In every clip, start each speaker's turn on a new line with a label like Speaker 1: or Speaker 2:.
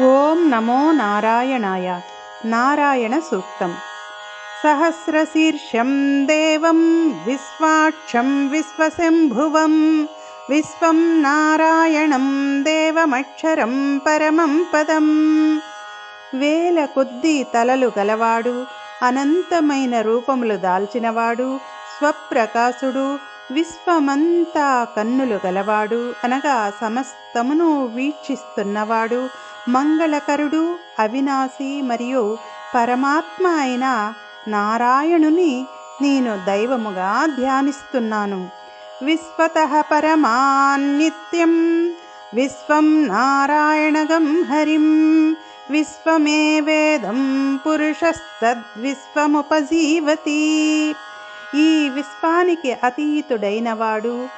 Speaker 1: ఓం నమో నారాయణాయ. నారాయణ సూక్తం. సహస్రశీర్షం దేవం విశ్వాక్షం విశ్వశంభువం విశ్వం నారాయణం దేవమక్షరం పరమం పదం. వేల కొద్దీ తలలు గలవాడు అనంతమైన రూపములు దాల్చినవాడు స్వప్రకాశుడు విశ్వమంతా కన్నులు గలవాడు అనగా సమస్తమును వీక్షిస్తున్నవాడు మంగళకరుడు అవినాశి మరియు పరమాత్మ అయిన నారాయణుని నేను దైవముగా ధ్యానిస్తున్నాను. విశ్వత పరమాన్నిత్యం విశ్వం నారాయణగం హరిం విశ్వమే వేదం పురుషస్తద్విశ్వముపజీవతి. ఈ విశ్వానికి అతీతుడైనవాడు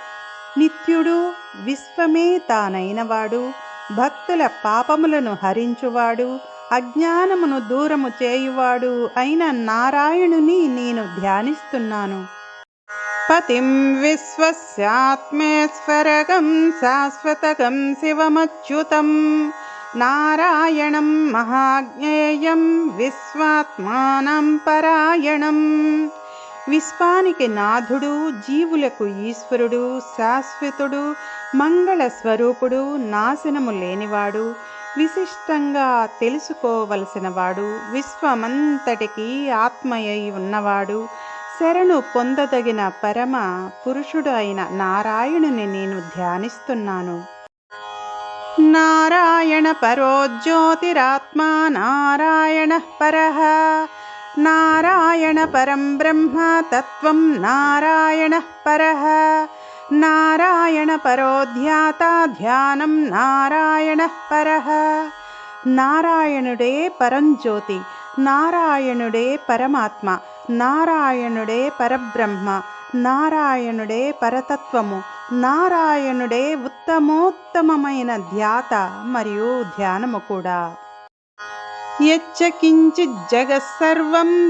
Speaker 1: నిత్యుడు విశ్వమే తానైనవాడు భక్తుల పాపములను హరించువాడు అజ్ఞానమును దూరము చేయువాడు అయిన నారాయణుని నేను ధ్యానిస్తున్నాను. పతిం విశ్వస్యాత్మేశ్వరగం శాశ్వతగం శివమచ్యుతం. నారాయణం మహాజ్ఞేయం విశ్వాత్మానం పరాయణం. విశ్వానికి నాథుడు జీవులకు ఈశ్వరుడు శాశ్వతుడు మంగళ స్వరూపుడు నాశనము లేనివాడు విశిష్టంగా తెలుసుకోవలసినవాడు విశ్వమంతటికి ఆత్మయ్యి ఉన్నవాడు శరణు పొందదగిన పరమ పురుషుడు అయిన నారాయణుని నేను ధ్యానిస్తున్నాను. నారాయణ పరో జ్యోతిరాత్మా నారాయణ పర నారాయణ పరం బ్రహ్మ తత్వం నారాయణ పర నారాయణ ధ్యానం నారాయణ పర. నారాయణుడే పరంజ్యోతి నారాయణుడే పరమాత్మ నారాయణుడే పరబ్రహ్మ నారాయణుడే పరతత్వము నారాయణుడే ఉత్తమోత్తమమైన ధ్యాత మరియు ధ్యానము కూడా. యచ్చ కించిత్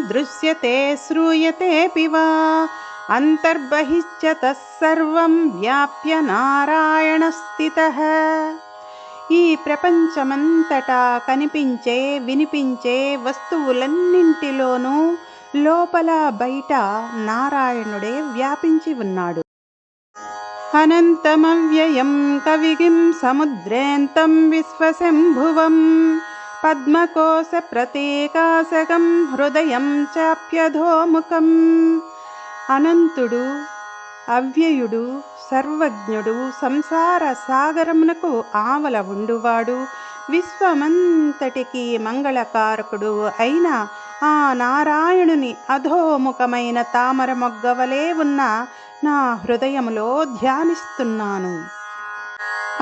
Speaker 1: దృశ్యతే శ్రూయతే పివా అంతర్బహిశ్చ తస్సర్వం వ్యాప్య నారాయణ స్థిత ఈ ప్రపంచమంతటా కనిపించే వినిపించే వస్తువులన్నింటిలోనూ లోపల బయట నారాయణుడే వ్యాపించి ఉన్నాడు అనంతమవ్యయం కవిగిం సముద్రేంతం విశ్వశంభువం పద్మకోశ ప్రతీకాశకం హృదయం చాప్యధోముఖం అనంతుడు అవ్యయుడు సర్వజ్ఞుడు సంసార సాగరమునకు ఆవల ఉండువాడు. విశ్వమంతటికి మంగళకారకుడు అయిన ఆ నారాయణుని అధోముఖమైన తామర మొగ్గవలే ఉన్న నా హృదయములో ధ్యానిస్తున్నాను.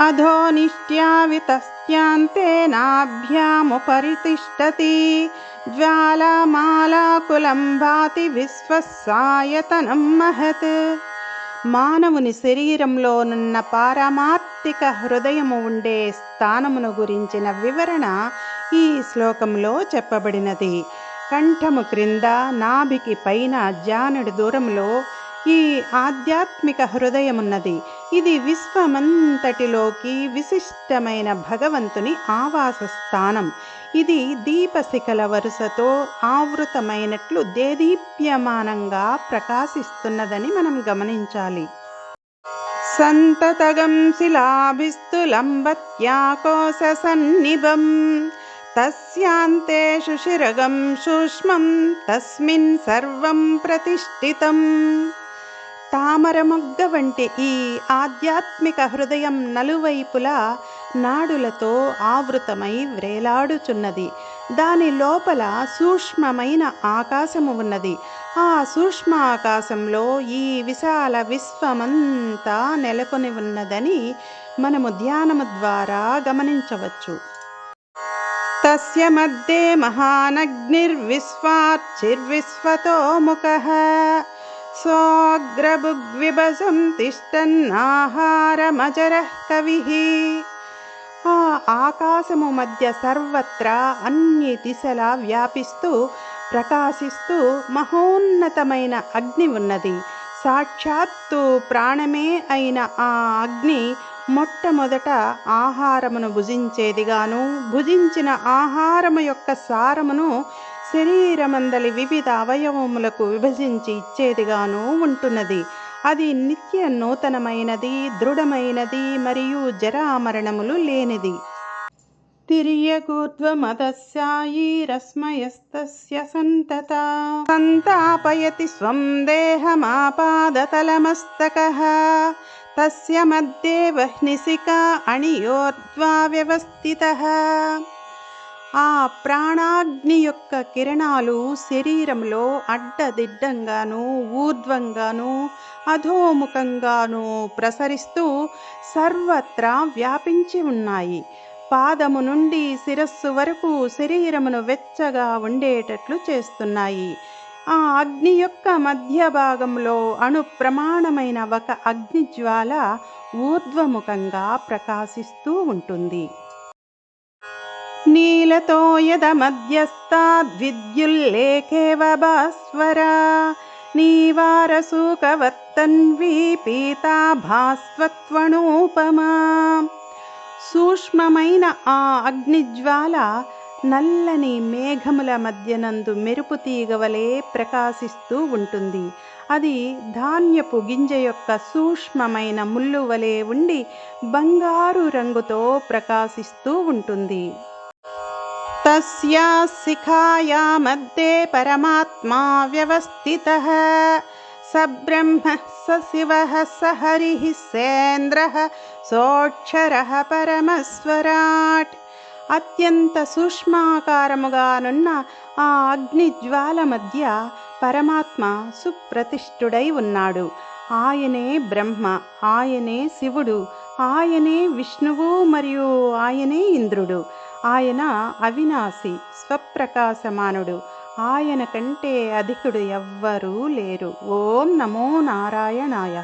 Speaker 1: అధోనిష్ట్యావితస్త్యాంతే నాభ్యాముపరితిష్టతి జ్వాలామాలాకులం భాతి విశ్వసాయతనం మహత్. మానవుని శరీరంలోనున్న పారమార్థిక హృదయము ఉండే స్థానమును గురించిన వివరణ ఈ శ్లోకంలో చెప్పబడినది. కంఠము క్రింద నాభికి పైన జానుడి దూరంలో ఈ ఆధ్యాత్మిక హృదయమున్నది. ఇది విశ్వమంతటిలోకి విశిష్టమైన భగవంతుని ఆవాస స్థానం ఇది దీపశిఖల వరుసతో ఆవృతమైనట్లు దేదీప్యమానంగా ప్రకాశిస్తున్నదని మనం గమనించాలి. సంతతగం శిలాభిస్తులంబత్యాకోశ సన్నిభం తస్యాంతేషు శిరగం సూక్ష్మం తస్మిన్ సర్వం ప్రతిష్ఠితం. తామరమొగ్గ వంటి ఈ ఆధ్యాత్మిక హృదయం నలువైపులా నాడులతో ఆవృతమై వ్రేలాడుచున్నది. దాని లోపల సూక్ష్మమైన ఆకాశము ఉన్నది. ఆ సూక్ష్మ ఆకాశంలో ఈ విశాల విశ్వమంతా నెలకొని ఉన్నదని మనము ధ్యానము ద్వారా గమనించవచ్చు. తస్య మధ్యే మహానగ్నిర్విశ్వార్చిర్విశ్వతో ముఖ. స్వాగ్రభుగ్విభజం తిష్టన్నాహారమజర కవి. ఆకాశము మధ్య సర్వత్రా అన్ని దిశలా వ్యాపిస్తూ ప్రకాశిస్తూ మహోన్నతమైన అగ్ని ఉన్నది. సాక్షాత్తు ప్రాణమే అయిన ఆ అగ్ని మొట్టమొదట ఆహారమును భుజించేదిగాను. భుజించిన ఆహారము యొక్క సారమును శరీరమందలి వివిధ అవయవములకు విభజించి ఇచ్చేదిగాను ఉంటున్నది. అది నిత్య నూతనమైనది దృఢమైనది మరియు జరామరణములు లేనిది. తిర్యగూర్ధ్వమదస్యాయీరస్మయస్తస్య సంతత. సంతాపయతి స్వం దేహమాపాదతలమస్తకः. తస్య మధ్యే వహ్నిసికా అణియోర్ధ్వా వ్యవస్థితः ఆ ప్రాణాగ్ని యొక్క కిరణాలు శరీరంలో అడ్డదిడ్డంగాను ఊర్ధ్వంగాను అధోముఖంగాను ప్రసరిస్తూ సర్వత్రా వ్యాపించి ఉన్నాయి. పాదము నుండి శిరస్సు వరకు శరీరమును వెచ్చగా ఉండేటట్లు చేస్తున్నాయి. ఆ అగ్ని యొక్క మధ్య భాగంలో అణుప్రమాణమైన ఒక అగ్నిజ్వాల ఊర్ధ్వముఖంగా ప్రకాశిస్తూ ఉంటుంది. నీలతో యదమధ్యస్థాద్విద్యుల్లేఖేవ భాస్వరా నీవారసూకవత్తన్వీ పీతా భాస్వత్వణూపమా సూక్ష్మమైన ఆ అగ్నిజ్వాల నల్లని మేఘముల మధ్యనందు మెరుపు తీగవలే ప్రకాశిస్తూ ఉంటుంది. అది ధాన్యపు గింజ యొక్క సూక్ష్మమైన ముళ్ళు వలె ఉండి బంగారు రంగుతో ప్రకాశిస్తూ ఉంటుంది. తస్యా శిఖాయా మధ్యే పరమాత్మా వ్యవస్థిత స బ్రహ్మ స శివ స హరి సేంద్ర సోక్షర పరమస్వరాట్ అత్యంత సూక్ష్మాకారముగానున్న ఆ అగ్నిజ్వాల మధ్య పరమాత్మ సుప్రతిష్ఠుడై ఉన్నాడు। ఆయనే బ్రహ్మ ఆయనే శివుడు ఆయనే విష్ణువు మరియు ఆయనే ఇంద్రుడు। ఆయన అవినాశి స్వప్రకాశమానుడు. ఆయన కంటే అధికుడు ఎవ్వరూ లేరు. ఓం నమో నారాయణాయ.